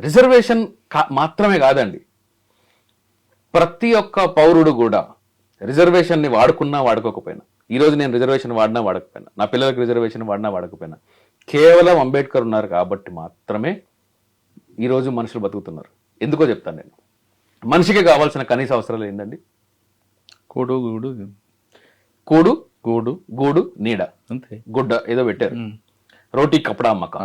Reservation మాత్రమే కాదండి. ప్రతి ఒక్క పౌరుడు కూడా రిజర్వేషన్ని వాడుకున్నా వాడుకోకపోయినా ఈ రోజు నేను రిజర్వేషన్ వాడినా వాడకపోయినా నా పిల్లలకు రిజర్వేషన్ వాడినా వాడకపోయినా కేవలం అంబేద్కర్ ఉన్నారు కాబట్టి మాత్రమే ఈ రోజు మనుషులు బతుకుతున్నారు. ఎందుకో చెప్తాను నేను. మనిషికి కావాల్సిన కనీస అవసరాలు ఏంటండి కూడు గూడు కూడు గూడు. గూడు నీడ. అంతే. గుడ్డ ఏదో పెట్టారు. రోటీ కపడా అమ్మక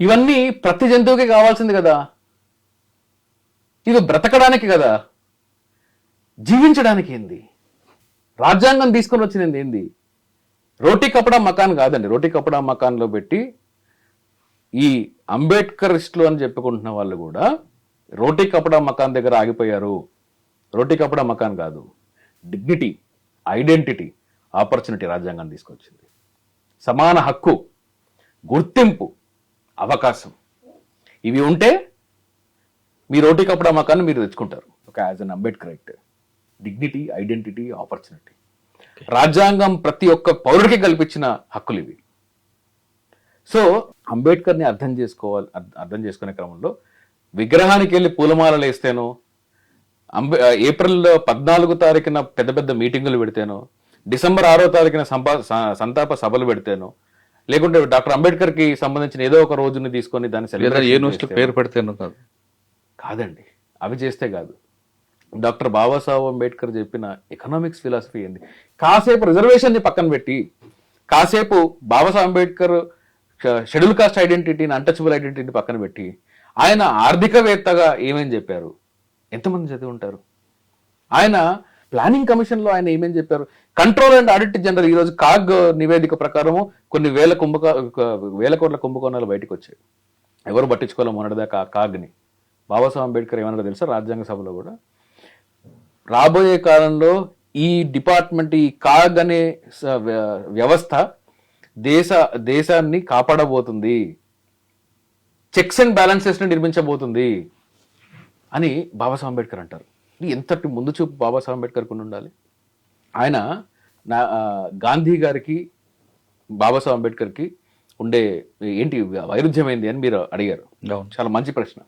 ఇవన్నీ ప్రతి జంతువుకి కావాల్సింది కదా. ఇవి బ్రతకడానికి కదా. జీవించడానికి ఏంది? రాజ్యాంగం తీసుకొని వచ్చినది ఏంది? రోటీ కపడా మకాన్ కాదండి. రోటీ కపడా మకాన్లో పెట్టి ఈ అంబేద్కరిస్టులు అని చెప్పుకుంటున్న వాళ్ళు కూడా రోటీ కపడా మకాన్ దగ్గర ఆగిపోయారు. రోటీ కపడా మకాన్ కాదు. డిగ్నిటీ ఐడెంటిటీ ఆపర్చునిటీ రాజ్యాంగం తీసుకొచ్చింది. సమాన హక్కు గుర్తింపు అవకాశం. ఇవి ఉంటే మీ రోటీ కపడా మకాన్ని మీరు తెచ్చుకుంటారు. ఒక as an Ambedkar right dignity identity opportunity రాజ్యాంగం ప్రతి ఒక్క పౌరుడికి కల్పించిన హక్కులు ఇవి. సో అంబేద్కర్ని అర్థం చేసుకోవాలి అర్థ- చేసుకునే క్రమంలో విగ్రహానికి వెళ్ళి పూలమాలలు వేస్తేనో అంబే ఏప్రిల్ పద్నాలుగు తారీఖున పెద్ద పెద్ద మీటింగులు పెడితేనో డిసెంబర్ ఆరో తారీఖున సంపా సంతాప సభలు పెడితేనో లేకుంటే డాక్టర్ అంబేద్కర్కి సంబంధించిన ఏదో ఒక రోజుని తీసుకొని దాన్ని ఏ న్యూస్లో. పేరు పెడితేనో కాదు. కాదండి అవి చేస్తే కాదు డాక్టర్ బాబాసాహెబ్ అంబేద్కర్ చెప్పిన ఎకనామిక్స్ ఫిలాసఫీ ఏంది? కాసేపు రిజర్వేషన్ని పక్కన పెట్టి కాసేపు బాబాసాహెబ్ అంబేద్కర్ షెడ్యూల్ కాస్ట్ ఐడెంటిటీని అన్టచబుల్ ఐడెంటిటీని పక్కన పెట్టి ఆయన ఆర్థికవేత్తగా ఏమేం చెప్పారు? ఎంతమంది చదివి ఉంటారు? ఆయన ప్లానింగ్ కమిషన్లో ఆయన ఏమేం చెప్పారు? కంట్రోల్ అండ్ ఆడిట్ జనరల్ ఈ రోజు కాగ్ నివేదిక ప్రకారము కొన్ని వేల కుంభక వేల కోట్ల కుంభకోణాలు బయటకు వచ్చాయి. ఎవరు పట్టించుకోవాలి మొన్నటిదాకా ఆ కాగ్ని. బాబాసాహెబ్ అంబేద్కర్ ఏమన్నారో తెలుసా? రాజ్యాంగ సభలో కూడా? రాబోయే కాలంలో ఈ డిపార్ట్మెంట్ ఈ కాగ్ అనే వ్య- వ్యవస్థ దేశ దేశాన్ని కాపాడబోతుంది. చెక్స్ అండ్ బ్యాలెన్సెస్ని నిర్మించబోతుంది అని బాబాసాహెబ్ అంబేద్కర్ అంటారు. ఇది ఎంతటి ముందు చూపు బాబాసాహెబ్ అంబేద్కర్ కొని ఉండాలి. ఆయన నా గాంధీ గారికి బాబాసాహెబ్ అంబేద్కర్కి ఉండే ఏంటి వైరుధ్యం ఏంది అని మీరు అడిగారు. చాలా మంచి ప్రశ్న.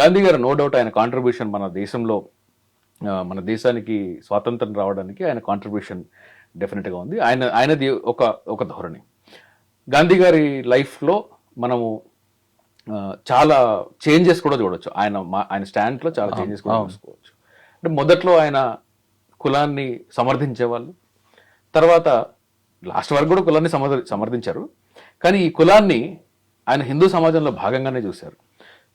గాంధీ గారు నో డౌట్ ఆయన కాంట్రిబ్యూషన్ మన దేశంలో మన దేశానికి స్వాతంత్రం రావడానికి ఆయన కాంట్రిబ్యూషన్ డెఫినెట్గా ఉంది. ఆయన ఆయనది ఒక ఒక ధోరణి. గాంధీ గారి లైఫ్లో మనము చాలా చేంజెస్ కూడా చూడొచ్చు. ఆయన ఆయన స్టాండ్లో చాలా చేంజెస్ కూడా చూసుకోవచ్చు. అంటే మొదట్లో ఆయన కులాన్ని సమర్థించేవాళ్ళు. తర్వాత లాస్ట్ వరకు కూడా కులాన్ని సమర్థ సమర్థించారు. కానీ ఈ కులాన్ని ఆయన హిందూ సమాజంలో భాగంగానే చూశారు.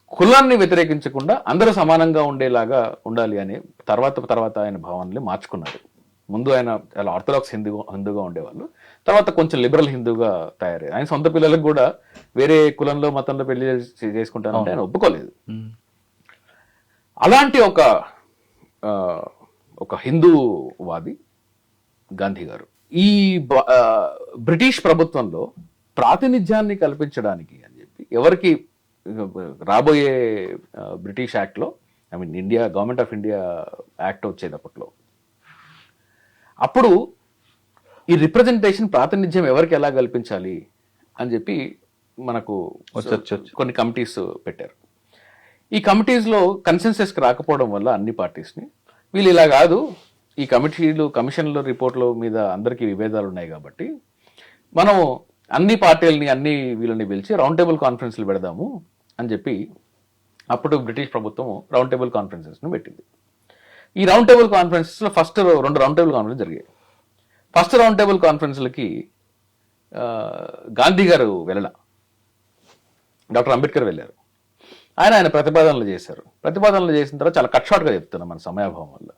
కులాన్ని వ్యతిరేకించకుండా అందరూ సమానంగా ఉండేలాగా ఉండాలి అని తర్వాత తర్వాత ఆయన భావనలు మార్చుకున్నారు. ముందు ఆయన చాలా ఆర్థడాక్స్ హిందూ హిందూగా ఉండేవాళ్ళు. తర్వాత కొంచెం లిబరల్ హిందూగా తయారయ్యారు. ఆయన సొంత పిల్లలకు కూడా వేరే కులంలో మతంలో పెళ్ళి చేసి- చేసుకుంటానంటే ఆయన ఒప్పుకోలేదు. అలాంటి ఒక ఒక హిందూవాది గాంధీ గారు. ఈ బ్రిటిష్ ప్రభుత్వంలో ప్రాతినిధ్యాన్ని కల్పించడానికి అని చెప్పి ఎవరికి రాబోయే బ్రిటిష్ యాక్ట్లో I mean India government of India act వచ్చేది అప్పట్లో అప్పుడు ఈ రిప్రజెంటేషన్ ప్రాతినిధ్యం ఎవరికి ఎలా కల్పించాలి అని చెప్పి మనకు. కొన్ని కమిటీస్ పెట్టారు. ఈ కమిటీస్లో కన్సెన్సెస్కి రాకపోవడం వల్ల అన్ని పార్టీస్ని. వీళ్ళు ఇలా కాదు ఈ కమిటీలు కమిషన్ల రిపోర్ట్ల మీద అందరికీ విభేదాలు ఉన్నాయి కాబట్టి మనం అన్ని పార్టీలని అన్ని వీళ్ళని పిలిచి రౌండ్ టేబుల్ కాన్ఫరెన్స్లు పెడదాము అని చెప్పి అప్పుడు బ్రిటిష్ ప్రభుత్వం రౌండ్ టేబుల్ కాన్ఫరెన్సెస్ను పెట్టింది. ఈ రౌండ్ టేబుల్ కాన్ఫరెన్సెస్లో ఫస్ట్ రెండు రౌండ్ టేబుల్ కాన్ఫరెన్స్ జరిగాయి. ఫస్ట్ రౌండ్ టేబుల్ కాన్ఫరెన్స్లకి గాంధీ గారు వెళ్ళల. డాక్టర్ అంబేద్కర్ వెళ్ళారు. ఆయన ఆయన ప్రతిపాదనలు చేశారు. ప్రతిపాదనలు చేసిన తర్వాత చాలా కట్ షార్ట్గా చెప్తున్నాం మన సమయాభావం వల్ల.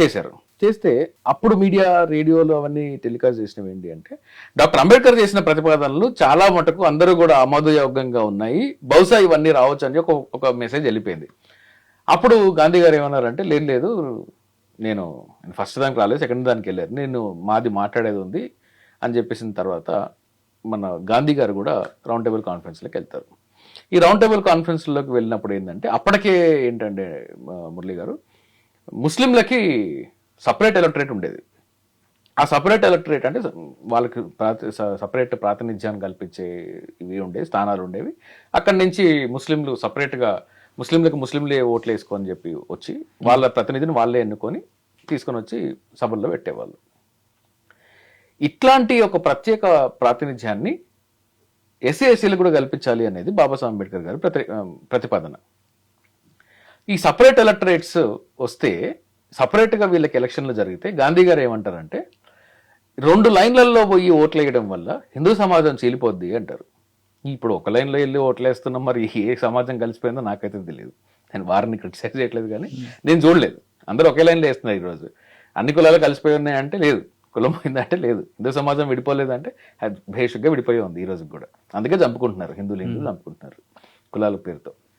చేశారు. చేస్తే అప్పుడు మీడియా రేడియోలో అవన్నీ టెలికాస్ట్ చేసినవి ఏంటి అంటే డాక్టర్ అంబేద్కర్ చేసిన ప్రతిపాదనలు చాలా మటుకు అందరూ కూడా ఆమోదయోగ్యంగా ఉన్నాయి. బహుశా ఇవన్నీ రావచ్చు అని ఒక ఒక మెసేజ్ వెళ్ళిపోయింది. అప్పుడు గాంధీ గారు ఏమన్నారంటే లేదు లేదు నేను ఫస్ట్ దానికి రాలేదు సెకండ్ దానికి వెళ్ళారు. నేను మాది మాట్లాడేది ఉంది అని చెప్పేసిన తర్వాత మన గాంధీ గారు కూడా రౌండ్ టేబుల్ కాన్ఫరెన్స్లోకి వెళ్తారు. ఈ రౌండ్ టేబుల్ కాన్ఫరెన్స్లోకి వెళ్ళినప్పుడు ఏంటంటే అప్పటికే ఏంటంటే మురళి గారు ముస్లింలకి సపరేట్ ఎలక్టరేట్ ఉండేది. ఆ సపరేట్ ఎలక్టరేట్ అంటే వాళ్ళకి సపరేట్ ప్రాతినిధ్యాన్ని కల్పించే ఇవి ఉండేవి స్థానాలు ఉండేవి. అక్కడి నుంచి ముస్లింలు సపరేట్గా ముస్లింలకు ముస్లింలే ఓట్లు వేసుకొని చెప్పి వచ్చి వాళ్ళ ప్రతినిధిని వాళ్ళే ఎన్నుకొని తీసుకొని వచ్చి సభల్లో పెట్టేవాళ్ళు. ఇట్లాంటి ఒక ప్రత్యేక ప్రాతినిధ్యాన్ని ఎస్సీ ఎస్సీలు కూడా కల్పించాలి అనేది బాబాసాహెబ్ అంబేద్కర్ గారి ప్రతి ప్రతిపాదన. ఈ సపరేట్ ఎలక్టరేట్స్ వస్తే సపరేట్గా వీళ్ళకి ఎలక్షన్లు జరిగితే గాంధీ గారు ఏమంటారంటే రెండు లైన్లలో పోయి ఓట్లు వేయడం వల్ల హిందూ సమాజం చీలిపోద్ది అంటారు. ఇప్పుడు ఒక లైన్లో వెళ్ళి ఓట్లు వేస్తున్నాం మరి ఏ సమాజం కలిసిపోయిందో నాకైతే తెలియదు. నేను వారిని క్రిటిసైజ్ చేయట్లేదు కానీ నేను చూడలేదు. అందరూ ఒకే లైన్లో వేస్తున్నారు ఈరోజు. అన్ని కులాలు కలిసిపోయి ఉన్నాయి అంటే లేదు. కులం పోయిందంటే లేదు. హిందూ సమాజం విడిపోలేదంటే అది భేషుగ్గా విడిపోయి ఉంది ఈ రోజు కూడా. అందుకే చంపుకుంటున్నారు. హిందువులు హిందువులు చంపుకుంటున్నారు కులాల పేరుతో.